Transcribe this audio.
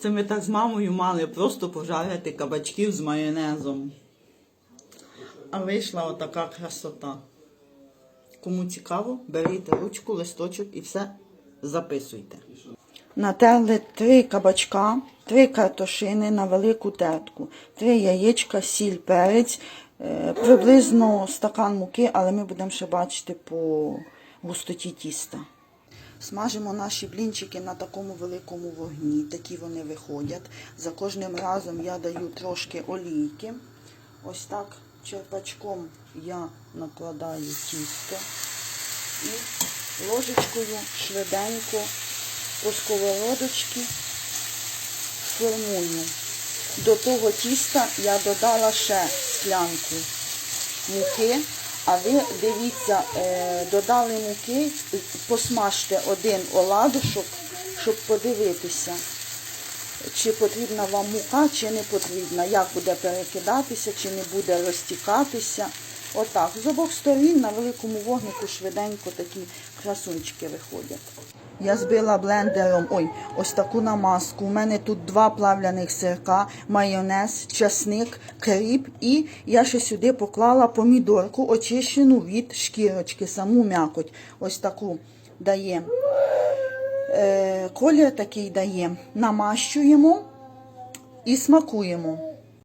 Це ми так з мамою мали просто пожарити кабачків з майонезом. А вийшла отака красота. Кому цікаво, беріть ручку, листочок і все записуйте. Натерли три кабачка, три картошини на велику тертку, три яєчка, сіль, перець, е, приблизно стакан муки, але ми будемо ще бачити по густоті тіста. Смажимо наші блінчики на такому великому вогні. Такі вони виходять. За кожним разом я даю трошки олійки. Ось так черпачком я накладаю тісто і ложечкою швиденько по сковородочці формую. До того тіста я додала ще склянку муки, а ви дивіться, е, додали муки, посмажте один оладушок, щоб подивитися, чи потрібна вам мука, чи не потрібна, як буде перекидатися, чи не буде розтікатися. Отак. З обох сторін на великому вогнику швиденько такі красунчики виходять. Я збила блендером ой, ось таку намазку. У мене тут два плавляних сирка, майонез, часник, кріп і я ще сюди поклала помідорку, очищену від шкірочки, саму м'якоть. Ось таку дає. Е, колір такий дає. Намащуємо і смакуємо.